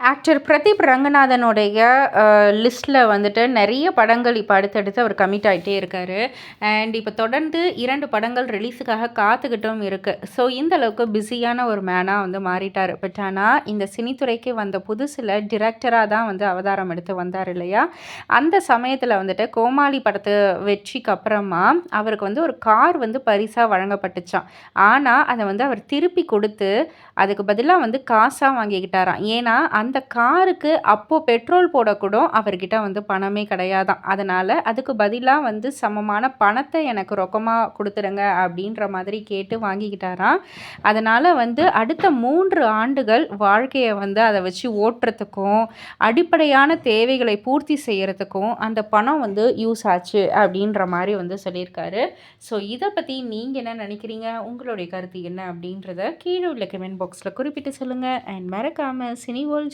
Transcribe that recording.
Actor Pradeep ரங்கநாதனுடைய லிஸ்ட்டில் வந்துட்டு நிறைய படங்கள் இப்போ அடுத்தடுத்து அவர் கமிட் ஆகிட்டே இருக்கார். அண்ட் இப்போ தொடர்ந்து இரண்டு படங்கள் ரிலீஸுக்காக காத்துக்கிட்டும் இருக்குது ஸோ இந்த அளவுக்கு பிஸியான ஒரு மேனாக வந்து மாறிட்டார். பட் ஆனால் இந்த சினித்துறைக்கு வந்த புதுசில் டிரெக்டராக தான் வந்து அவதாரம் எடுத்து வந்தார் இல்லையா? அந்த சமயத்தில் வந்துட்டு கோமாளி படத்து வெற்றிக்கு அப்புறமா அவருக்கு வந்து ஒரு கார் வந்து பரிசாக வழங்கப்பட்டுச்சான் ஆனால் அதை வந்து அவர் திருப்பி கொடுத்து அதுக்கு பதிலாக வந்து காசாக வாங்கிக்கிட்டாராம். ஏன்னா அந்த காருக்கு அப்போது பெட்ரோல் போடக்கூட அவர்கிட்ட வந்து பணமே கிடையாதான் அதனால் அதுக்கு பதிலாக வந்து சமமான பணத்தை எனக்கு ரொக்கமாக கொடுத்துருங்க அப்படின்ற மாதிரி கேட்டு வாங்கிக்கிட்டாராம். அதனால் வந்து அடுத்த மூன்று ஆண்டுகள் வாழ்க்கையை வந்து அதை வச்சு ஓட்டுறதுக்கும் அடிப்படையான தேவைகளை பூர்த்தி செய்கிறதுக்கும் அந்த பணம் வந்து யூஸ் ஆச்சு அப்படின்ற மாதிரி வந்து சொல்லியிருக்காரு. ஸோ இதை பற்றி நீங்கள் என்ன நினைக்கிறீங்க? உங்களுடைய கருத்து என்ன அப்படின்றத கீழே உள்ள கமெண்ட் பாக்ஸில் குறிப்பிட்டு சொல்லுங்கள் அண்ட் மறக்காமல் சினி வேர்ல்ட்